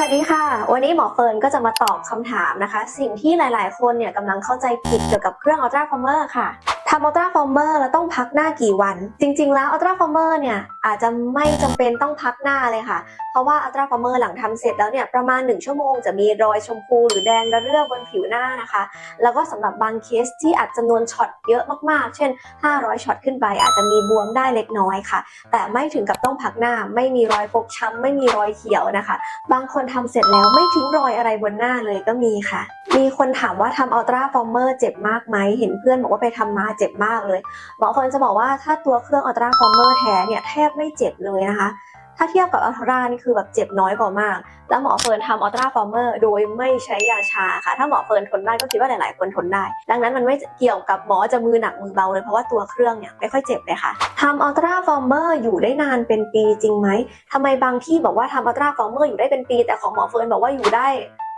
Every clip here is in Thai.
สวัสดีค่ะ วันนี้หมอเฟิร์นก็จะมาตอบคำถามนะคะ สิ่งที่หลาย ๆ คนเนี่ยกำลังเข้าใจผิดเกี่ยวกับเครื่องอัลตราฟอร์เมอร์ค่ะทำอัลตราฟอร์เมอร์แล้วต้องพักหน้ากี่วัน จริง ๆ แล้วอัลตราฟอร์เมอร์เนี่ยอาจจะไม่จำเป็นต้องพักหน้าเลยค่ะ ราะว่า Ultra Former หลังทำเสร็จแล้วเนี่ยประมาณ 1 ชั่วโมงจะมีรอยชมพูหรือแดงระเรื่อบนผิวหน้านะคะ แล้วก็สำหรับบางเคสที่อาจจำนวนช็อตเยอะมากๆ เช่น 500 ช็อตขึ้นไป อาจจะมีบวมได้เล็กน้อยค่ะ แต่ไม่ถึงกับต้องพักหน้า ไม่มีรอยฟกช้ำไม่มีรอยเขียวนะคะ บางคนทำเสร็จแล้วไม่ทิ้งรอยอะไรบนหน้าเลยก็มีค่ะ มีคนถามว่าทำอัลตราฟอร์เมอร์เจ็บมากไหมเห็นเพื่อนบอกว่าไปทำมาเจ็บมากเลยหมอเฟิร์นจะบอกว่าถ้าตัวเครื่องอัลตราฟอร์เมอร์แท้เนี่ยแทบไม่เจ็บเลยนะคะ ถ้าเทียบกับอัลตรานี่คือแบบเจ็บน้อยกว่ามาก แล้วหมอเฟิร์นทำอัลตราฟอร์เมอร์โดยไม่ใช้ยาชาค่ะ ถ้าหมอเฟิร์นทนได้ก็คิดว่าหลาย ๆ คนทนได้ ดังนั้นมันไม่เกี่ยวกับหมอจะมือหนักมือเบาเลยเพราะว่าตัวเครื่องเนี่ยไม่ค่อยเจ็บเลยค่ะทำอัลตราฟอร์เมอร์อยู่ได้นานเป็นปีจริงไหมทำไมบางที่บอกว่าทำอัลตราฟอร์เมอร์อยู่ได้เป็นปี แต่ของหมอเฟิร์นบอกว่าอยู่ได้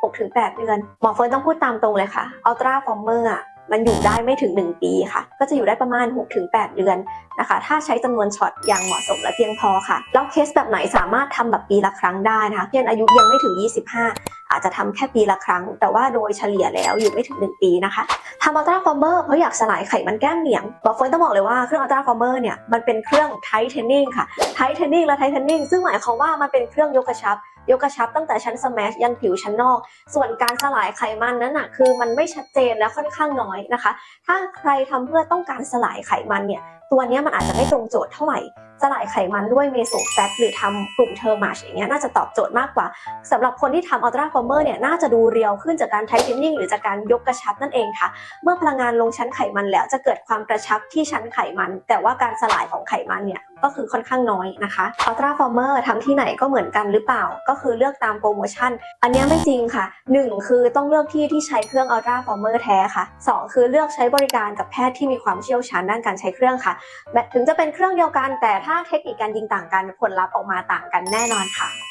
6-8 เดือน หมอเฟิร์นต้องพูดตามตรงเลยค่ะอัลตราฟอร์เมอร์อะ มันอยู่ได้ไม่ถึง 1 ปีค่ะ ก็จะอยู่ได้ประมาณ 6-8 เดือนนะคะ ถ้าใช้จำนวนช็อตอย่างเหมาะสมและเพียงพอค่ะ แล้วเคสแบบไหนสามารถทำแบบปีละครั้งได้นะคะเช่นอายุยังไม่ถึง 25 อาจจะทำแค่ปีละครั้ง แต่ว่าโดยเฉลี่ยแล้วอยู่ไม่ถึง 1 ปีนะคะทำอัลตราฟอร์เมอร์เพราะอยากสลายไขมันแก้มเหนียงหมอเฟิร์นต้องบอกเลยว่าเครื่องอัลตราฟอร์เมอร์เนี่ยมันเป็นเครื่องไทเทนนิ่งค่ะไทเทนนิ่งและไทเทนนิ่งซึ่งหมายความว่ามันเป็นเครื่องยกกระชับยกกระชับตั้งแต่ชั้นสแมชยันผิวชั้นนอก ส่วนการสลายไขมันนั้นน่ะคือมันไม่ชัดเจนและค่อนข้างน้อยนะคะ ถ้าใครทำเพื่อต้องการสลายไขมันเนี่ยตัวนี้มันอาจจะไม่ตรงโจทย์เท่าไหร่สลายไขมันด้วยเมโซแฟตหรือทำกลุ่มเทอร์มาชอย่างเงี้ยน่าจะตอบโจทย์มากกว่าสำหรับคนที่ทำอัลตราฟอร์เมอร์เนี่ยน่าจะดูเรียวขึ้นจากการไทเทนนิ่งหรือจากการยกกระชับนั่นเองค่ะ เมื่อพลังงานลงชั้นไขมันแล้วจะเกิดความกระชับที่ชั้นไขมัน แต่ว่าการสลายของไขมันเนี่ย ก็คือค่อนข้างน้อยนะคะอัลตราฟอร์เมอร์ทำที่ไหนก็เหมือนกันหรือเปล่า ก็คือเลือกตามโปรโมชั่น อันนี้ไม่จริงค่ะ 1 คือต้องเลือกที่ที่ใช้เครื่องอัลตราฟอร์เมอร์แท้ค่ะ 2 คือเลือกใช้บริการกับแพทย์ที่มีความเชี่ยวชาญด้านการใช้เครื่องค่ะแบบถึงจะเป็นเครื่องเดียวกันแต่ถ้าเทคนิคการยิงต่างกันผลลัพธ์ออกมาต่างกันแน่นอนค่ะ